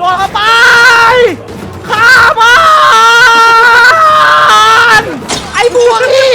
โดนเข้าไปฆ่ามันไอ้บัวนี่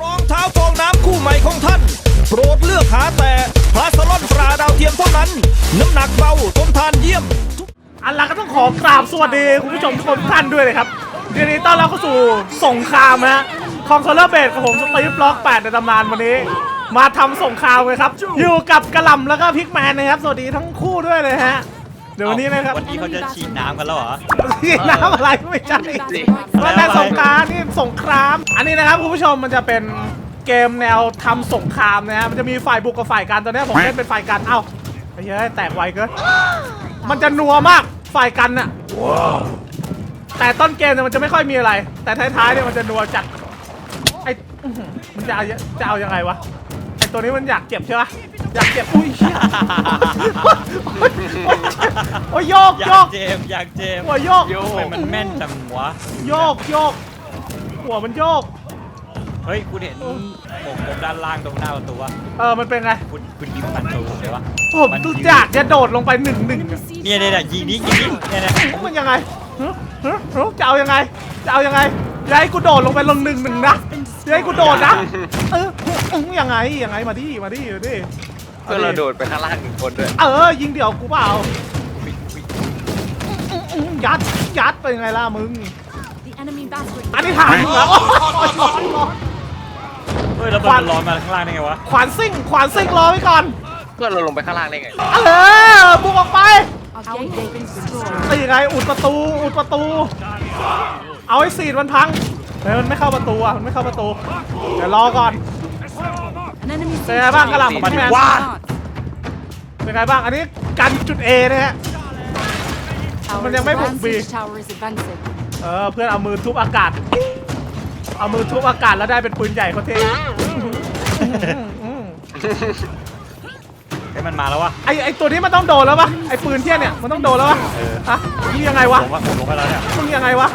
รองเท้าฟองน้ำคู่ใหม่ของท่าน โปรดเลือกหาแต่พลาสลอนตราดาวเทียมเท่านั้น น้ำหนักเบาทนทานเยี่ยม อันละก็ต้องขอกราบสวัสดีคุณผู้ชมทุกคนทุกท่านด้วยเลยครับเดี๋ยวนี้ต้อนรับเข้าสู่สงครามนะฮะคอนโซลเลอร์เบสกับผมสตีฟบล็อก 8 ในตำนานวันนี้ มาทำสงครามเลยครับ อยู่กับกระหล่ำแล้วก็พิกแมนนะครับ สวัสดีทั้งคู่ด้วยเลยฮะเดี๋ยววันนี้นะครับวันนี้เขาจะฉีดน้ำกันแล้วเหรอนี่น้ำอะไรไม่ใช่มันเป็นสงครามนี่สงคราม อันนี้นะครับคุณผู้ชมมันจะเป็นเกมแนวทำสงครามนะฮะมันจะมีฝ่ายบุกกับฝ่ายกันตอนนี้ผมเล่นเป็นฝ่ายกันเอ้าไอ้เหี้ยแตกไวเกินมันจะนัวมากฝ่ายกันน่ะแต่ต้นเกมเนี่ยมันจะไม่ค่อยมีอะไร แต่ท้ายๆเนี่ยมันจะนัวจัดไอ้อื้อหือมันจะเอาจะเอายังไงวะไอ้ ตัวนี้มันอยากเจ็บใช่ปะอยากเจ็บอุ้ยเหี้ยโอ้ยโยกอยาโยกกเจมส์อยากเจมส์หัวโยก ทำไมมันแม่นจังวะโยกโยก หัวมันโยก เฮ้ยคุณเห็นผมผมด้านล่างตรงหน้าประตูวะเออมันเป็นไงคุณคุณยิงมันโชว์ผมเลยวะผมนตุอยากจะโดดลงไปหนึ่งหนึ่งอะเนี่ยเนี่ยเนี่ยยิงนี้ยิงนี้เนี่ยเนี่ยมันยังไงฮะฮะฮะจะเอายังไงจะเอายังไง จะให้กูโดดลงไปลงหนึ่งหนึ่งนะจะให้กูโดดนะเออเออยังไงยังไงมาดิมาดิมาดิเพื่อนเราโดดไปข้างล่างหนึ่งคนด้วยเออยิงเดี่ยวกูเปล่าอื้อยัดยัดไปยังไงล่ะมึง The enemy bastard. อันนี้ถามมึงเหรอโอ๊ยร้อนร้อนเฮ้ยแล้วมันร้อนมาข้างล่างได้ไงวะขวานซิ่งขวานซิ่งรอไว้ก่อนเพื่อนเราลงไปข้างล่างได้ไงเออบุกออกไป Our gate has been destroyed. ตีไงอุดประตูอุดประตู เอาไอ้สีดมันพังเฮ้ยมันไม่เข้าประตูอะมันไม่เข้าประตูเดี๋ยวรอก่อน An enemy เป็นไงบ้างกระหล่ำกับมัพี่นแมนว้าเป็นไงบ้างอันนี้กันจุด A นะฮะ Our Mình đang mấy vùng bì. advantage tower is advancing. เออเพื่อนเอามือทุบอากาศ เอามือทุบอากาศแล้วได้เป็นปืนใหญ่เขาเท่อืมเฮ้ยมันมาแล้ววะ ไอไอตัวนี้มันต้องโดนแล้วปะไอปืนเที่ยเนี่ยมันต้องโดนแล้วปะเอออะมึงยังไงวะผมว่าผมลงไปแล้วเนี่ยมึงยังไงวะ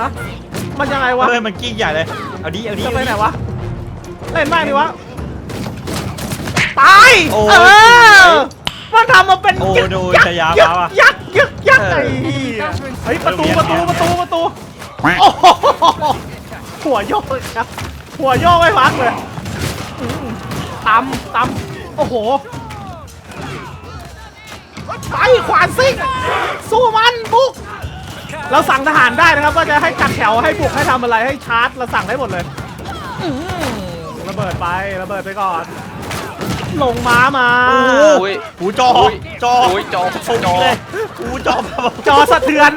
อะมันยังไงวะเฮ้ยมันกิ้งใหญ่เลย เอาดิเอาดิจะเอาไปดิไหนวะ เล่นมากดิวะ ตาย โอ้ย เออมันทำมาเป็นโอ้ยึกดูยักชายายึกมาว่ะยักยึกยักเอไอ้อเหี้ยเฮ้ยประตูเออประตูเวียนประตูประตู โอ้โหหัวโยกเลยครับ หัวโยกไม่พักเลยอืมตำตำโอ้โหไปขวานซิ่งสู้มันบุก เราสั่งทหารได้นะครับ ว่าจะให้จัดแถวให้บุกให้ทำอะไรให้ชาร์จเราสั่งได้หมดเลยอื้อหือระเบิดไประเบิดไปก่อน ลงม้ามาโอ้โหอุ้ยหูจออุ้ยจออุ้ยจอตรงจอนี้เลยหูจอจอสะเทือน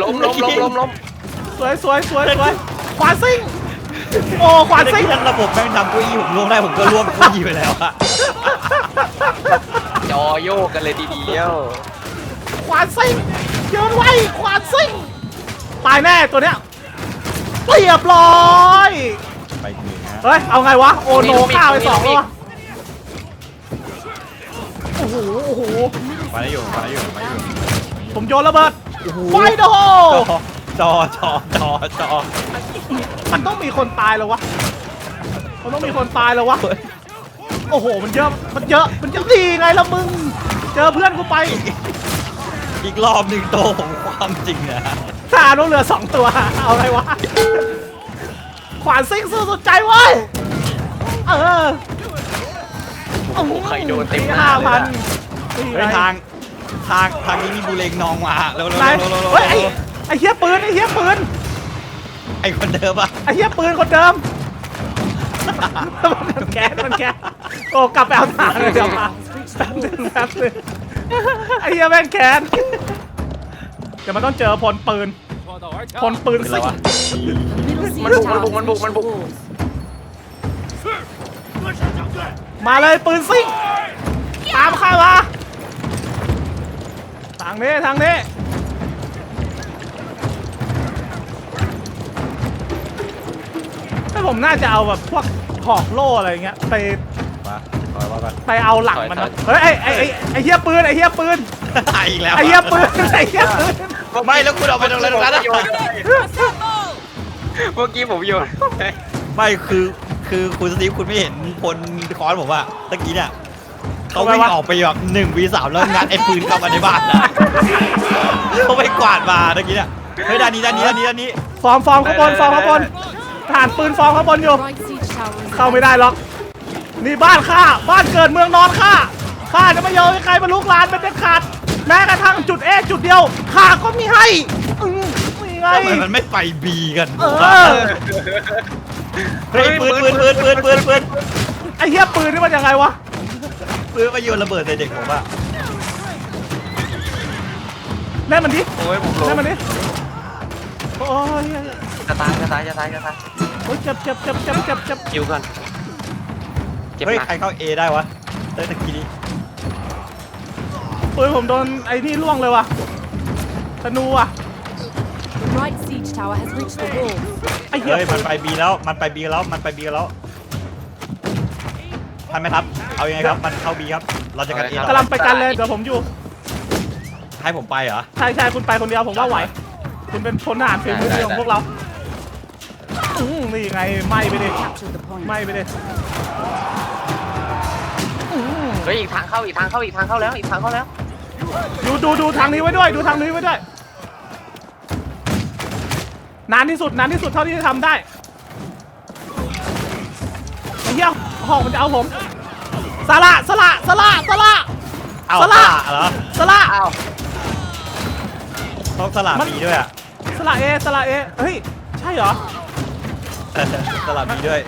ล้มล้มล้มล้มล้มสวยสวยสวยสวยขวานซิ่งโอ้ขวานแต่ซิ่งที่ทั้งระบบแม่งทำเกุ้ยผมล่วงได้ผมก็ล่วงเกุ้ยไปแล้วอะจอโยกกันเลยทีเดียวขวานซิ่ง เยินไว้ขวานซิ่งตายแน่ตัวเนี้ยเรียบร้อยไปถึงนะเฮ้ยเอาไงวะโอโนฆ่าไปสองแล้ววะโอ้โหโอ้โหไปได้อยู่ไปได้อยู่ไปได้อยู่ผมโยนระเบิดไฟโดจอจอจอจอมันต้องมีคนตายแล้ววะมันต้องมีคนตายแล้ววะโอ้โหมันเยอะมันเยอะมันเยอะดีไงละมึง เจอเพื่อนกูไป อีกรอบหนึ่งโตของความจริงนะถ้าน้องเรือสองตัว เอาไงวะ ขวานซิ่งสู้สุดใจเว้ย เออโอ้โหใครโดนเต็มหน้าห้าเลยพันอะเฮ้ยทางทางทางนี้มีบูเลงนองมาเร็วเร็วไหนเร็วเร็วเฮ้ยไอ้เร็วไอ้เฮียปืนไอ้เฮียปืนไอ้คนเดิมอะไอ้เฮียปืนคนเดิมมันแก๊สมันแก๊สโอ้กลับไปเอาถ่านเลยเดี๋ยวมาแป๊บนึงแป๊บนึง ไอ้เฮียแม่งแค้นเดี๋ยวมันต้องเจอพลปืนพลปืนเหรงวะ Middle siege มันบุก tower มันบุกมันบุกมันบุก walls. มาเลยปืนซิ่งตามข้ามาทางนี้ทางนี้ถ้าผมน่าจะเอาแบบพวกหอกโล่อะไรเงี้ยไป มาคอยว่ากันไปเอาหลังมันนะเฮ้ยไอ้ไอ้ไอ้ไอ้เฮียปืนไอ้เฮียปืนอีกแล้วไอ้เฮียปืนไอ้เฮียปืนไม่แล้วคุณเอาไปตรงนั้นตรงนั้นอะเมื่อกี้ผมโยนไม่คือคือคุณสตีฟคุณไม่เห็นพลคอนผมอะตะกี้เนี่ยเขาวิ่งออกไปแบบหนึ่งวีสามแล้วงัดไอ้ปืนเข้ามาในบ้านนะเขาไปกวาดมาเมื่อกี้เนี่ยเฮ้ยด้านนี้ด้านนี้ด้านนี้ด้านนี้ฟอร์มฟอร์มข้างบนฟอร์มข้างบนทหารปืนฟอร์มข้างบนอยู่ Right siege tower is เข้าไม่ได้หรอก นี่บ้านข้าบ้านเกิดเมืองนอนข้าข้าจะไม่ยอมให้ใครมาลุกลานเป็นเด็ดขาดแม้กระทั่งจุดเอจุดเดียวข้าก็มีให้อืมนี่ไงทำไมมันไม่ไปบีกันเออเฮ้ยปืนปืนปืนปืนปืนปืนไอ้เหี้ยปืนนี่มันยังไงวะปืนมาโยนระเบิดใส่เด็กผมอะเล่นมันดิโอ้ยผมล้เล่นมมันดิโอ้ยจะตายจะตายจะตายจะตายโอ้ยเจ็บเจ็บเจ็บเจ็บเจ็บเจ็บคิวก่อน เจ็บเฮ้ยหนักใครเข้าเอได้วะเฮ้ยตะกี้นี้ปืนผมโดนไอ้นี่ล่วงเลยว่ะธนูอะ The right siege tower has reached the walls. ไอ้เหี้ยเฮ้ยมันไปบีแล้วมันไปบีแล้วมันไปบีแล้วทันไหมครับ เอายังไงครับ มันเข้าบีครับ เราจะกันเอต่อกำลังไปกันเลยเดี๋ยวผมอยู่ให้ผมไปเหรอใช่ใช่คุณไปคนเดียวผมว่าไหว คุณเป็นพลทหารฝีมือดีของพวกเราอืมนี่ไงไหม้ไปดิ Capture the point. ไหม้ไปดิ เฮ้ยอีกทางเข้าอีกทางเข้าอีกทางเข้าแล้วอีกทางเข้าแล้วดูดูดูทางนี้ไว้ด้วย ดูทางนี้ไว้ด้วย นานที่สุดนานที่สุดเท่าที่จะทำได้ไอ้เหี้ยหอกมันจะเอาผมสละสละสละสละเอาสสละละเหรอสละอ้าวต้องสละมันบีด้วยอะสละเอสละเอเฮ้ยใช่เหรอเออสละบีด้วย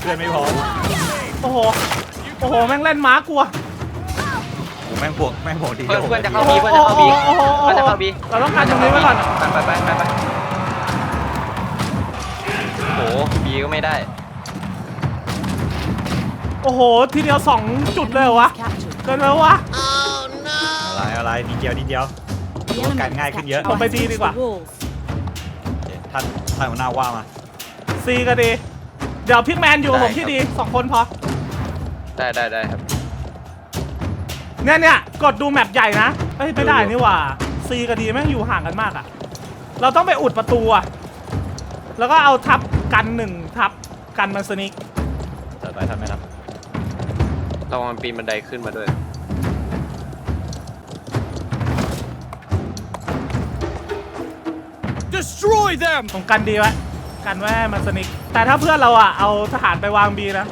เพื่อนไม่พอโอ้โห โอ้โหแม่งเล่นม้ากลัวโอ้แม่งพวกแม่งพวกดีเพื่อนเพื่อนจะโอ้เข้าโหบีเพื่อนจะเข้าบีโอ้โหโอ้โหเพื่อนจะเข้าบีเราต้องการตรงนี้ไว้ก่อนไปไปไปไปไปโอ้โหบีก็ไม่ได้ โอ้โหทีเดียวสองจุดเลยเหรอวะ Captured. เกินไปวะอะไรอะไรนิดเดียวนิดเดียว The Ủa, enemy càng ngay ขึ้นเยอะ tower Không phải has đi đi reached quả. the walls. โอเคท่านท่านหัวหน้าว่ามาซีก็ดี เดี๋ยวพิกแมนอยู่กับผมที่ดีสองคนพอ ได้ได้ได้ครับ เนี่ยเนี่ยกดดูแมปใหญ่นะเอ้ยไม่ได้นี่หว่าซีก็ดีแม่งอยู่ห่างกันมากอะเราต้องไปอุดประตูอะแล้วก็เอาทับกันหนึ่งทับกันมันสนิกจัดไปท่านไหมครับระวังมันปีนบันไดขึ้นมาด้วย destroy them ตรงกันดีไว้กันไว้ให้มันสนิกแต่ถ้าเพื่อนเราอะเอาทหารไปวางบีนะ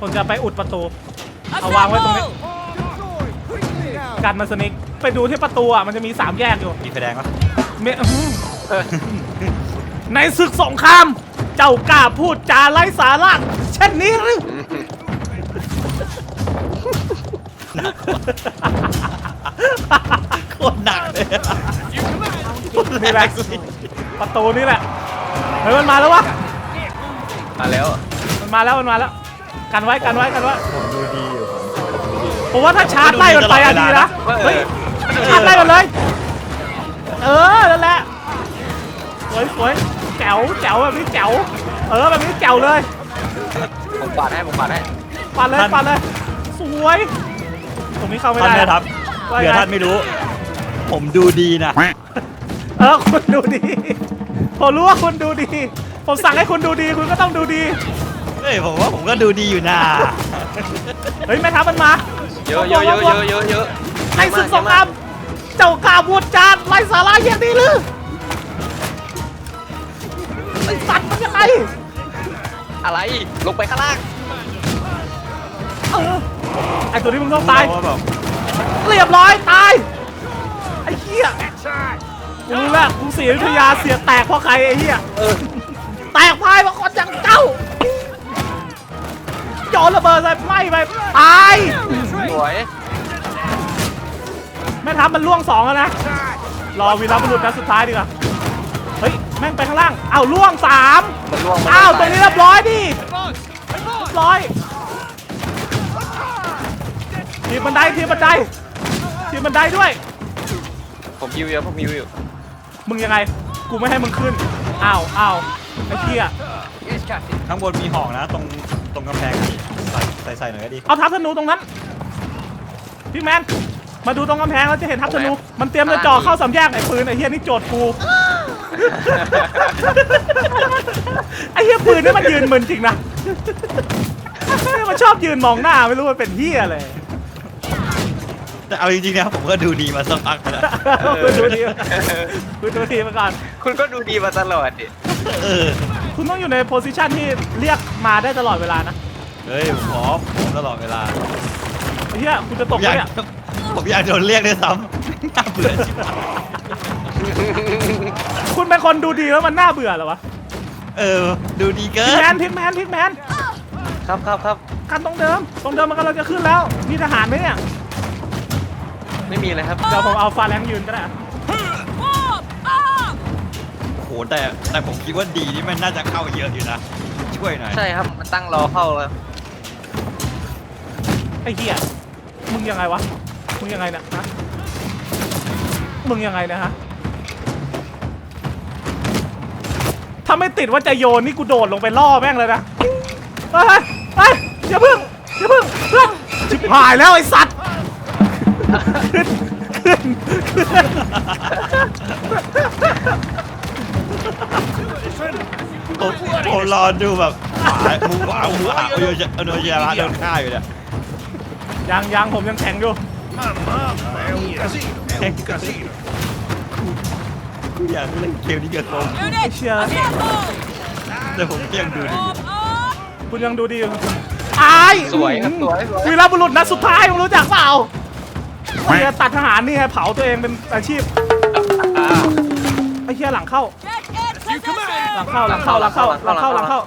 ผมจะไปอุดประตู เอาวางไว้ตรงนี้ กันมันสนิกไปดูที่ประตูอะมันจะมีสามแยกอยู่มีไฟแดงปะเมอื้อหือในศึกสงคราม เจ้ากล้าพูดจาไร้สาระเช่นนี้หรือ โคตรหนักเลยอะนี่แหละประตูนี่แหละ เฮ้ยมันมาแล้ววะ มาแล้ว มันมาแล้วมันมาแล้ว กันไว้กันไว้กันไว้ผมดูดีอยู่ผมดูดีอยู่ผมว่าถ้าชาร์จไล่มันไปอะดีนะเฮ้ยชาร์จไล่มันเลย เออนั่นแหละสวยสวยแจ๋วแจ๋วแบบนี้แจ๋วเออแบบนี้แจ๋วเลยผมปาดให้ผมปาดให้ปัดเลยปัดเลย สวยตรงนี้เข้าไม่ท่านได้แม่ทัพว่าไงเผื่อท่านไม่รู้ ผมดูดีนะเออคุณดูดีผมรู้ว่าคุณดูดี ผมสั่งให้คุณดูดีคุณก็ต้องดูดี เฮ้ยผมว่าผมก็ดูดีอยู่นะเฮ้ยแม่ทัพมันมาเยอะเยอะเยอะเยอะเยอะเยอะในศึกสงครามเจ้ากล้าพูดจานไร้สาระอย่างนี้หรือไอสัตว์มันยังไงอะไรลงไปข้างล่างเออไอตัวนี้มึงต้องตายเพระว่แบบเรียบร้อยตายไอ้เหี้ยกูรู้แล้วกูเสียวิทยาเสียแตกเพราะใครไอ้เหี้ยเออแตกพายเพราะคนอย่างเจ้า โยนระเบิดใส่ไหม้ไปตายสวยแม่ทัพมันล่วงสองแล้วนะรอวีรบุรุษนัดสุดท้ายดีกว่าเฮ้ยแม่งไปข้างล่างอ้าวล่วงสามมันล่วงมันอ้าวตรงนี้เรียบร้อยดิเรียบร้อยทีมบันไดทีมบันไดทีมบันไดด้วย ผมยิวเยอะผมยิวอยู่มึงยังไง กูไม่ให้มึงขึ้นอ้าวอ้าวไอ้เหี้ยข้างบนมีหอกนะ ตรงตรงกำแพงนี่ ใส่ใส่ใส่หน่อยก็ดี เอาทัพธนูตรงนั้น พี่แมน มาดูตรงกำแพงแล้วจะเห็นทัพธนู มันเตรียมจะจ่อเข้าสามแยกไอ้ปืนไอ้เหี้ยนี่โจทย์กูไอ้เหี้ยปืนนี่มันยืนมึนจริงนะ มันชอบยืนมองหน้าไม่รู้มันเป็นเหี้ยอะไรแต่เอาจริงๆนะผมก็ดูดีมาสักพักแล้วนะคุณดูดีคุณดูดีมาก่อน คุณก็ดูดีมาตลอดดิเออคุณต้องอยู่ในโพสิชันที่เรียกมาได้ตลอดเวลานะ เฮ้ยผมพร้อมผมตลอดเวลาไอ้เหี้ยคุณจะตผกมไหอมยากเนี่ยผมอยากโดนเรียกด้วยซ้ำน่าเบื่อชิบหายคุณเป็นคนดูดีแล้วมันน่าเบื่อเหรอวะเออ ดูดีเกิพิกนแมนพิกแมนพิกแมนครับครับครับกันตรงเดิม ตรงเดิมมันกำลังจะขึ้นแล้ว มีทหารไหมเนี่ยไม่มีเลยครับ เดี๋ยวผมเอาฟาแรงยืนก็ได้อะโอ้โหแต่แต่ผมคิดว่าดีนี่มันน่าจะเข้าเยอะอยู่นะ ช่วยหน่อย ใช่ครับ มันตั้งรอเข้าแล้ว ไอ้เหี้ยมึงยังไงวะ มึงยังไงนี่ยฮะมึงยังไงนะฮะ ถ้าไม่ติดว่าจะโยนนี่กูโดดลงไปล่อแม่งเลยนะเฮ้ยเฮ้ยอย่าพึ่งอย่าพึ่งเพื่อนชิบหายแล้วไอ้สัตว์ ขึ้นขึ้นขึ้นผมผมรอดูแบบหมามูว้าวมูว้าวโยจะโนเยาระโดนฆ่าอยู่เนี่ย ยังยังผมยังแข็งอยู่กูอยากเล่นเกมนี้กับผมไอ้เชียแต่ผมยังดูดีคุณยังดูดีอยู่อายสวยครับสวยสวย วีรบุรุษนัดสุดท้ายมึงรู้จักเปล่าเฮียตัดทหารนี่ไงเผาตัวเองเป็นอาชีพอ่าไอ้เฮียหลังเข้าหลังเข้าหลังเข้าหลังเข้าหลังเข้าหลังเข้า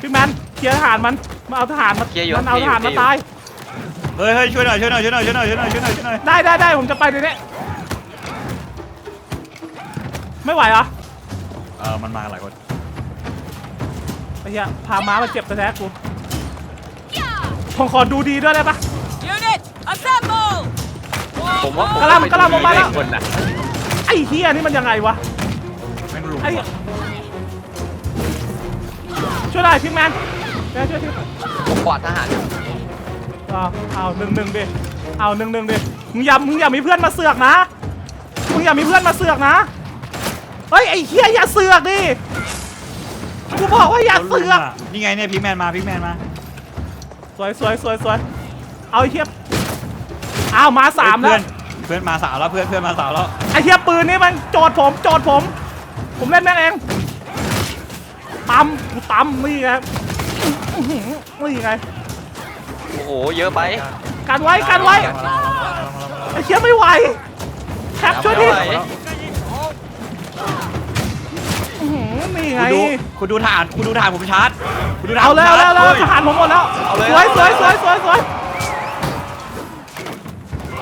พี่แมนเคลียร์ทหารมันมาเอาทหารมามันเอาทหารมาตาย เฮ้ยเฮ้ยช่วยหน่อยช่วยหน่อยช่วยหน่อยช่วยหน่อยช่วยหน่อยช่วยหน่อยช่วยหน่อยได้ได้ได้ผมจะไปเดี๋ยวนี้ไม่ไหวเหรอเออมันมาหลายคนไอ้เหี้ยพาม้ามาเจ็บแท้ๆกูผมขอดูดีด้วยได้ปะ Unit, assemble! ผมว่าผมกำลังกำลังผมมาแล้ว คนน่ะไอ้เหี้ยนี่มันยังไงวะแม่งลุมไอ้ช่วยได้พิกแมนแมนช่วยทีผมกวาดทหารอยู่ เอาเอาหนึ่งหนึ่งดิ เอาหนึ่งหนึ่งดิ มึงอย่า มึงอย่ามีเพื่อนมาเสือกนะ มึงอย่ามีเพื่อนมาเสือกนะ เฮ้ยไอ้เหี้ยอย่าเสือกดิ กูบอกว่าอย่าเสือก นี่ไงเนี่ยพิกแมนมาพิกแมนมา สวยสวยสวยสวยเอาไอ้เหี้ยอ้าวมาสามแล้วเพื่อนเพื่อนมาสาวแล้วเพื่อนเพื่อนมาสาวแล้ว ไอ้เหี้ยปืนนี่มันโจดผมโจดผม ผมเล่นแม่งเองปั๊มกูปั๊มนี่ไงนี่ไง โอ้โห เยอะไปกันไว้กันไว้ไอ้เหี้ยไม่ไหวแคปช่วยดิไม่ไหวอื้อหือนี่ไง คุณดูคุณดูฐานคุณดูฐานผมชาร์จคุณดูฐานเอาเลยเอาผมเลยเอาเลยชทร์จหารผมหมดแล้ว เอาเลย สวยสวยสวยสวยสวย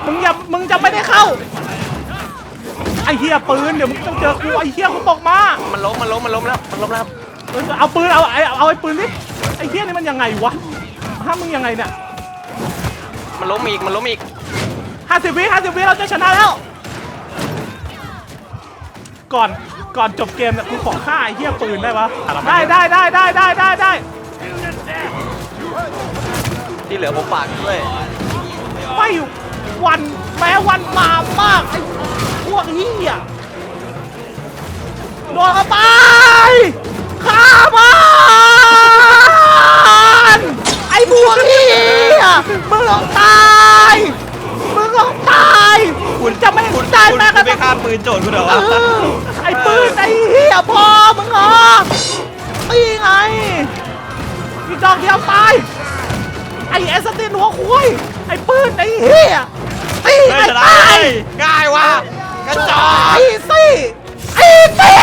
มึงอย่ามึงจะไม่ได้เข้า ไอ้เหี้ยปืนเดี๋ยวมึงต้องเจอกูไอ้เหี้ยกูตกมามันล้มมันล้มมันล้มแล้วมันล้มแล้วครับเออเอาปืนเอาไอ้เอาไอ้ปืนนี่ไอ้เหี้ยนี่มันยังไงวะ ห้ามึงยังไงเนี่ยมันล้มอีก มันล้มอีกห้าสิบวิห้าสิบวิเราจะชนะแล้ว ก่อนก่อนจบเกมเนี่ยกูขอฆ่าไอ้เหี้ยปืนได้ปะได้ได้ได้ได้ได้ได้ได้ที่เหลือผมฝากด้วยไม่หวันแม้วันมามากไอ้พวกเหี้ยโดนเข้าไปฆ่ามันไอ้พวกเหี้ย มึงต้องตาย มึงต้องตายคุณจะไม่คุณตายคุณแม้กคุระณไปทั่งฆ่าปืนโจรคุณเหรอเออไอ้ปืนไอ้เหี้ยพอมึงเหรอนี่ไงอีกดอกเดียวตาย ไอ้เอสตินหัวคุยไอ้ปืนไอ้เหี้ยตีไม่ไอ้ชนะตาย ง่ายว่ะกระจอก ไอ้ซี่ไอ้ตี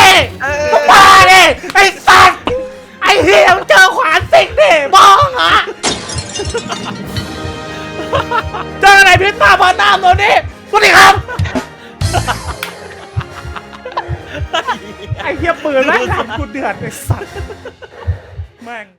มึงมาดิไอ้สัตว์ไอ้เหี้ยมึงเจอขวานสิงดิมองอะ เจออะไรพิษตาเปิดหน้าตัวนี้สวัสดีครับ ไอ้เหี้ยปืนแม่งทำกูเดือดไอ้สัตว์แม่ง